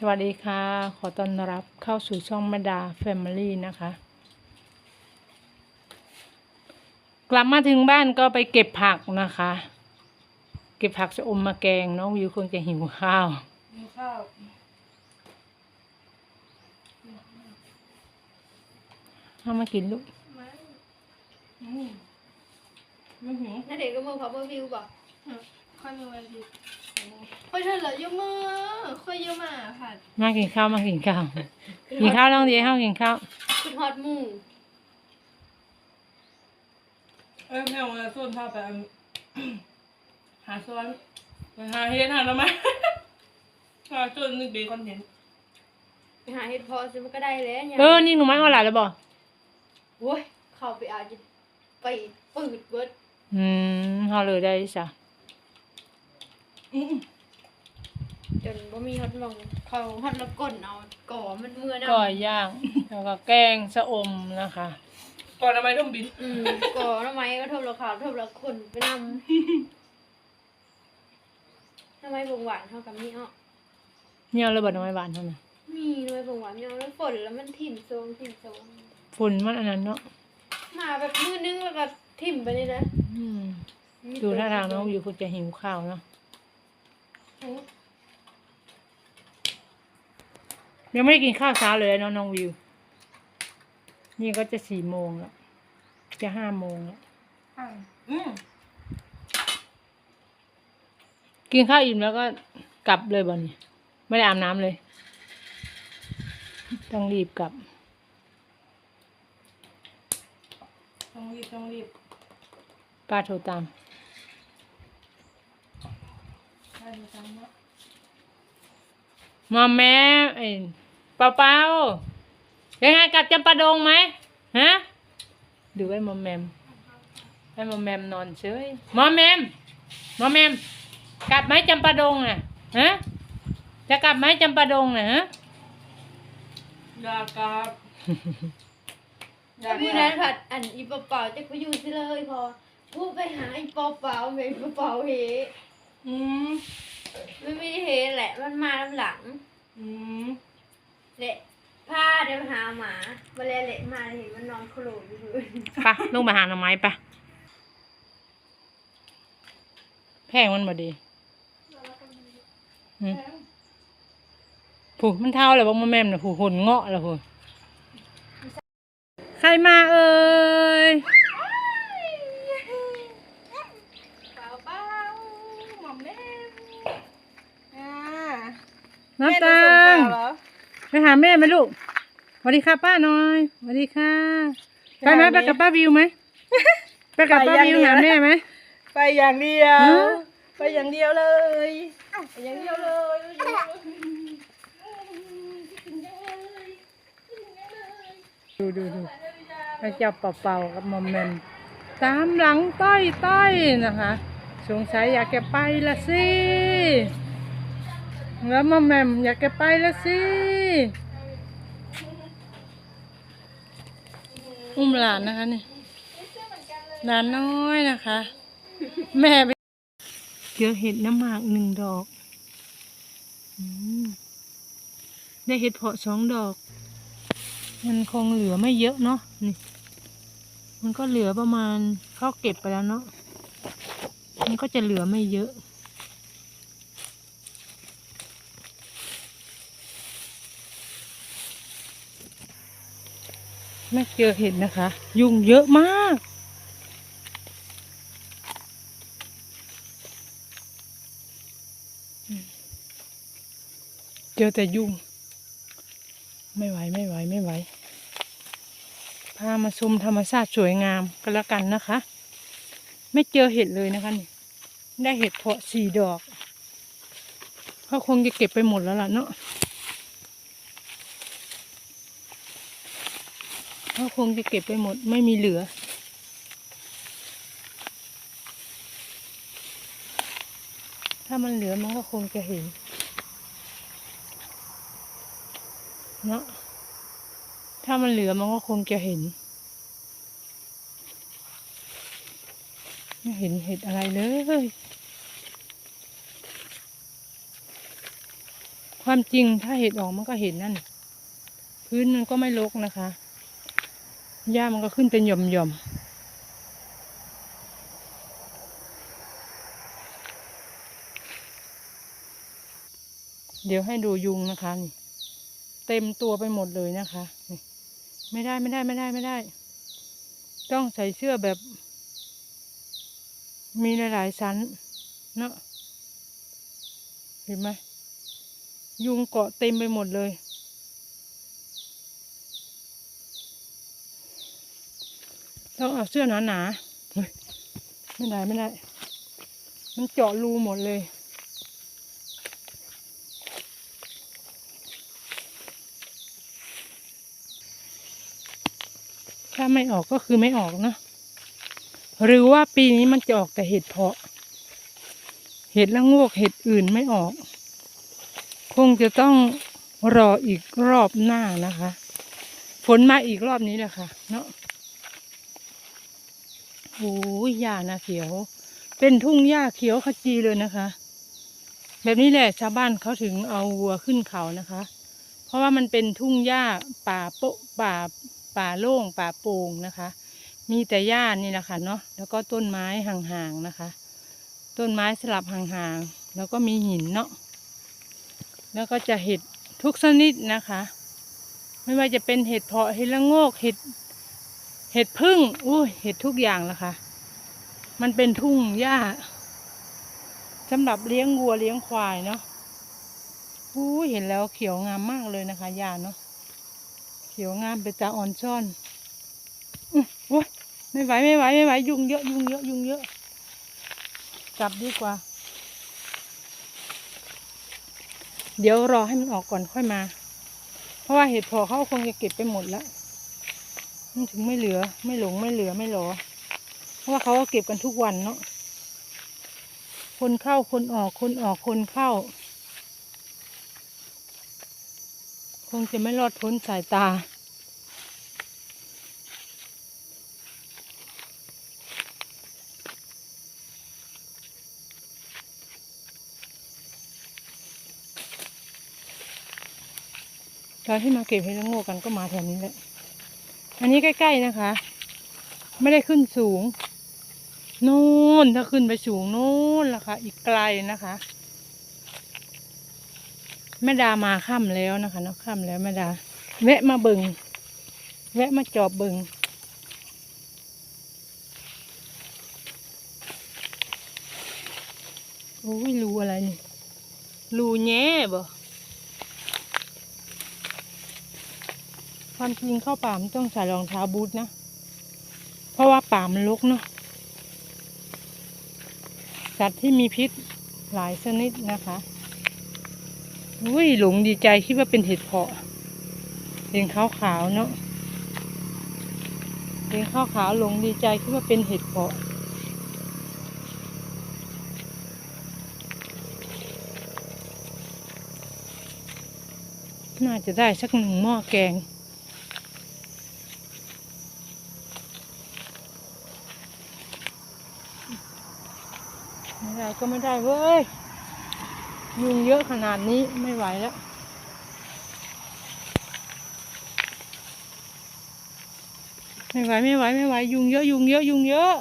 สวัสดีค่ะ ขอต้อนรับเข้าสู่ช่องแมดาแฟมิลี่นะคะ กลับมาถึงบ้านก็ไปเก็บผักนะคะ เก็บผักจะอมมาแกงน้องวิวคงจะหิวข้าวกินข้าวเอามากินลูกอืมไม่หิวนั่นเด็กก็มือพับเบอร์วิวป่ะค่อยมีวันห ยุดค่อยเธอเหลือเยอะมากค่อยเยอะมากค่ะมากินข้าวมากินข้าวกินข้าวน้องดีข้าวกินข้าวคุณฮอตหมูเอ้ยแม่วันส่วนพาไปอันหาซ้อนไปหาเฮ็ดหาทำไมหาส่วนนึกดีคอนเทนต์ไปหาเห็ดพอซื้อมันก็ได้แล้วเนี่ยเออนี่หนูไม้เอาหลานแล้วบอกโว้ยเข้าไปเอาจะไปปืดเบิดอืมเอาเลยได้จ้ะ อืมจนบ่มีฮอตลงเขาฮอตแล้วก้นเอาก่อมันเมื่อนะก้อยย่าง แล้วก็แกงสะอมนะคะ ก่อนทำไมต้องบินอืมก่อทำไมก็ทบละขาวทบละคนไปนำทำไมบงหวานเท่ากับนี่อ้อเนี่ยเอาเลยบดน้อยหวานเท่านั้นมีทำไมบงหวานไม่เอาแล้วฝนแล้วมันถิ่มโซงถิ่มโซงฝุ่นมันอันนั้นเนาะมาแบบมือนึงแล้วก็ถิ่มไปเลยนะอืมดูท่าทางน้องวิวคงจะหิวข้าวเนาะ ยังไม่ได้กินข้าวเช้าเลยเนาะน้องวิว นี่ก็จะสี่โมงแล้ว จะห้าโมงแล้วอืมกินข้าวอิ่มแล้วก็กลับเลยบ่เนี่ยไม่ได้อาบน้ำเลย ต้องรีบกลับ ต้องรีบต้องรีบป้าโทรตาม ได้ดูจังเนาะมาแม่ไอ้เปาเปายังไงกลับจำปาดงไหมฮะดูไอ้มอมแมมไอ้มอมแมมนอนเฉยมอมแมมมอมแมมกลับไหมจำปาดงน่ะฮะจะกลับไหมจำปาดงน่ะฮะอยากกลับอยากพี่กนั้ลันบผัดอันอีเปล่าๆจะไปอยู่สิเลยพอพูดไปหาอีเปล่าๆไม่เปล่าๆเฮ อืมไม่มีเฮแหละ มันมาลำหลัง อืมเละผ้าเดี๋ยวหาหมามาเลยเละมาเห็นมันนอนโคลนอยู่พื้นไปลงมาหาหน่อไม้ไปแพงมันบ่ดีหืมผู้มันเท่าแล้วบ่มาแม่มนะผู้หุ่นเงาะแล้วผู้ใครมาเอ่ย เปล่าเปล่าหม่อมแม่อ่า น้ำแม่ตาจะส่งลข่าวเหรอไปหาแม่ไหมลูกสวัสดีค่ะป้าหน่อยสวัสดีค่ะไปไหมไปกับป้าวิวไหมไปกับป้าวิวหาแม่ไหมไปอย่างเดียวฮะไปอย่างเดียวเลยไปอย่างเดียวเลยไปอย่างเดียวเลยดูดูดูพระเจ้าเป่าๆกับมอมแมมตามหลังต้อยต้อยนะคะ สงสัยอยากจะไปละสิ แล้วมอมแมมอยากจะไปและสิอุ้มหลานนะคะนี่หลานน้อยนะคะ แม่ไปเจอเห็ดน้ำหมากหนึ่งดอกอได้เห็ดเพาะสองดอก มันคงเหลือไม่เยอะเนาะนี่ มันก็เหลือประมาณเขาเก็บไปแล้วเนาะมันก็จะเหลือไม่เยอะ ไม่เจอเห็ดนะคะ ยุงเยอะมาก เจอแต่ยุง ไม่ไหวไม่ไหวไม่ไหว พามาชมธรรมชาติสวยงามก็แล้วกันนะคะ ไม่เจอเห็ดเลยนะคะนี่ได้เห็ดเพาะสี่ดอกเขาคงจะเก็บไปหมดแล้วล่ะเนาะ เขาคงจะเก็บไปหมดไม่มีเหลือ ถ้ามันเหลือมันก็คงจะเห็นเนาะถ้ามันเหลือมันก็คงจะเห็น ไม่เห็นเห็ดอะไรเลยความจริงถ้าเห็ดออกมันก็เห็นนั่น พื้นมันก็ไม่รกนะคะ หญ้ามันก็ขึ้นเป็นหย่อมหย่อมๆเดี๋ยวให้ดูยุงนะคะนี่ เต็มตัวไปหมดเลยนะคะนี่ไม่ได้ไม่ได้ไม่ได้ไม่ได้ ต้องใส่เสื้อแบบ มีหลายๆชั้นเนาะเห็นไหมยุงเกาะเต็มไปหมดเลย ต้องเอาเสื้อหนาๆเฮ้ยไม่ได้ไม่ได้ มันเจาะรูหมดเลย ถ้าไม่ออกก็คือไม่ออกเนะหรือว่าปีนี้มันจะออกแต่เห็ดเพาะ เห็ดละงวกเห็ดอื่นไม่ออก คงจะต้องรออีกรอบหน้านะคะ ฝนมาอีกรอบนี้แหละค่ะ เนาะ โอ้ยหญ้านะเขียว เป็นทุ่งหญ้าเขียวขจีเลยนะคะ แบบนี้แหละชาวบ้านเขาถึงเอาวัวขึ้นเขานะคะ เพราะว่ามันเป็นทุ่งหญ้าป่าโปะป่าป่าโล่งป่าโป่งนะคะ มีแต่หญ้านี่แหละค่ะเนาะแล้วก็ต้นไม้ห่างๆนะคะ ต้นไม้สลับห่างๆแล้วก็มีหินเนาะแล้วก็จะเห็ดทุกชนิดนะคะ ไม่ว่าจะเป็นเห็ดเพาะเห็ดละโงกเห็ด เห็ดพึ่งอุ้ยเห็ดทุกอย่างละค่ะ มันเป็นทุ่งหญ้าสำหรับเลี้ยงวัวเลี้ยงควายเนาะอุ้ยเห็นแล้วเขียวงามมากเลยนะคะหญ้าเนาะเขียวงามเป็นตาอ่อนซ่อนอื้ยไม่ไหวไม่ไหวไม่ไหวยุงเยอะยุงเยอะยุงเยอะกลับดีกว่า เดี๋ยวรอให้มันออกก่อนค่อยมา เพราะว่าเห็ดพอเขาคงจะเก็บไปหมดแล้ว ถึงไม่เหลือ ไม่หลงไม่เหลือไม่หลอ เพราะว่าเขาก็เก็บกันทุกวันเนาะคนเข้าคนออกคนออกคนเข้า คงจะไม่รอดพ้นสายตาตอนที่มาเก็บเห็ดละโงกกันก็มาแถวนี้แหละ อันนี้ใกล้ๆนะคะ ไม่ได้ขึ้นสูงนู่นถ้าขึ้นไปสูงนู่นล่ะค่ะ อีกไกลนะคะแม่ดามาค่ำแล้วนะคะเนาะค่ำแล้วแม่ดา แวะมาเบิงแวะมาจอบเบิงโอ้ยรูอะไรนี่รูแง่บ่ ความจริงเข้าป่ามันต้องใส่รองเท้าบูทนะ เพราะว่าป่ามันรกเนาะสัตว์ที่มีพิษหลายชนิดนะคะอุ้ยหลงดีใจคิดว่าเป็นเห็ดเพาะเห็นขาวขาวๆเนาะเห็นขาวขาวหลงดีใจคิดว่าเป็นเห็ดเพาะน่าจะได้สักหนึ่งหม้อแกง ไม่ได้ก็ไม่ได้เว้ย ยุงเยอะขนาดนี้ไม่ไหวแล้วไม่ไหวไม่ไหวไม่ไหวยุงเยอะยุงเยอะยุงเยอะ